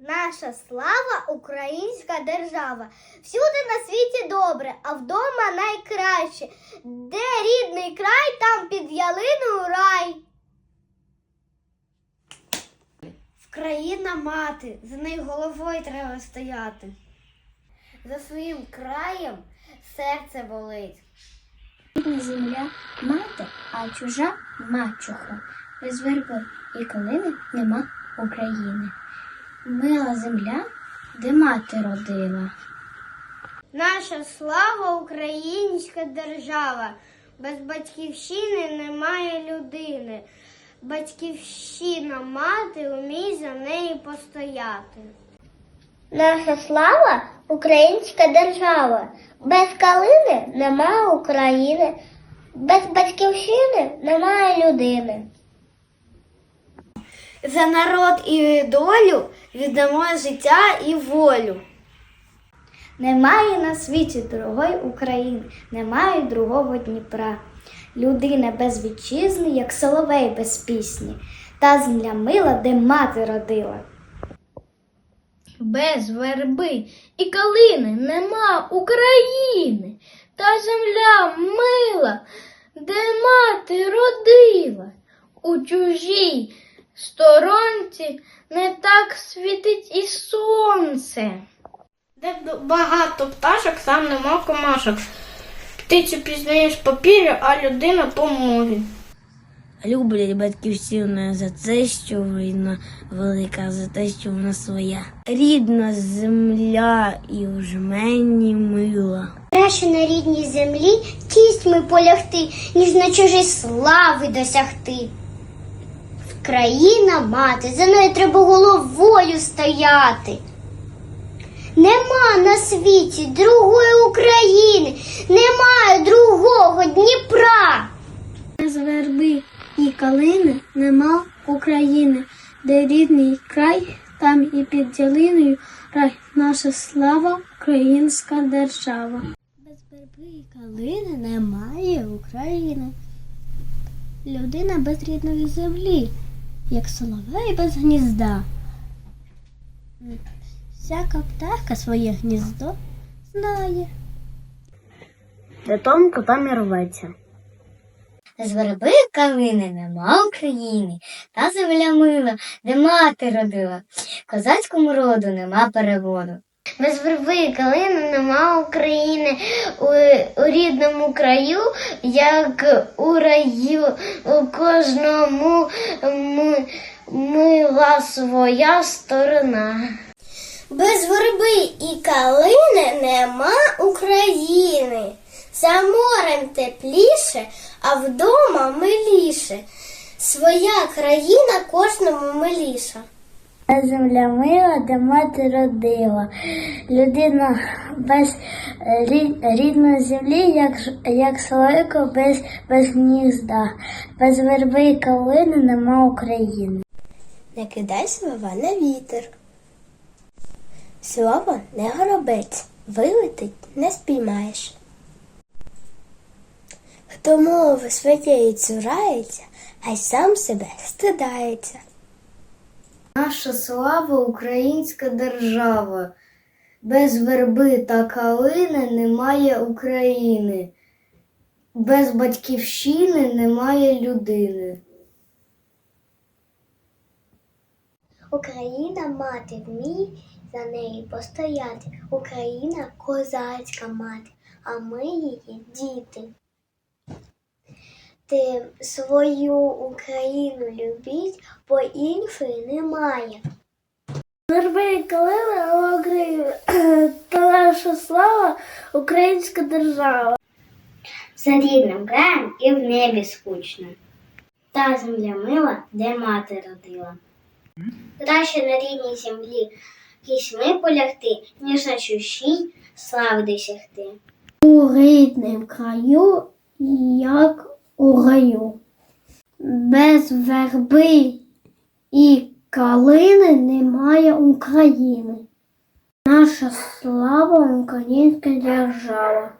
Наша слава українська держава. Всюди на світі добре, а вдома найкраще. Де рідний край, там під ялиною рай. Вкраїна мати, за нею головою треба стояти. За своїм краєм серце болить. Рідна земля мати, а чужа мачуха. Без верби і калини нема України. Мила земля, де мати родила. Наша слава українська держава. Без батьківщини немає людини. Батьківщина мати умій за неї постояти. Наша слава українська держава. Без калини немає України. Без батьківщини немає людини. За народ і долю віддамо життя і волю. Немає на світі другої України, немає другого Дніпра. Людина без вітчизни, як соловей без пісні, та земля мила, де мати родила. Без верби і калини нема України. Та земля мила, де мати родила. У чужій сторонці не так світить і сонце. Де багато пташок, там нема комашок. Птицю пізнаєш по пір'ю, а людина по мові. Люблять батьківщину за те, що війна велика, за те, що вона своя. Рідна земля і в жмені мила. Краще на рідній землі кістьми полягти, ніж на чужій слави досягти. Країна мати, за нею треба головою стояти. Нема на світі другої України, немає другого Дніпра. Без верби і калини нема України, де рідний край, там і під ялиною рай, наша слава, українська держава. Без верби і калини немає України. Людина без рідної землі, як соловей без гнізда. Всяка пташка своє гніздо знає. Де тонко там і рветься. З верби калини нема України, та земля мила, де мати родила. Козацькому роду нема переводу. Без верби калини нема України у, у рідному краю, як у раю, у кожному м- мила своя сторона. Без верби і калини нема України. За морем тепліше, а вдома миліше. Своя країна кожному миліша. Земля мила, де мати родила. Людина без рідної землі, як, як соловейко без, без гнізда. Без верби і калини нема України. Не кидай слова на вітер. Слово не горобець, вилетить не спіймаєш. Хто мови своєї цурається, а й сам себе стидається. Наша слава українська держава. Без верби та калини немає України. Без батьківщини немає людини. Україна мати вмій за неї постояти. Україна козацька мати, а ми її діти. Свою Україну любіть, бо іншої немає. Верби і калини України, та наша слава, українська держава. За рідним краєм і в небі скучно. Та земля мила, де мати родила. Краще на рідній землі кісьми полягти, ніж на чужій слави досягти. У рідним краю, як у раю. Без верби і калини немає України. Наша слава українська держава.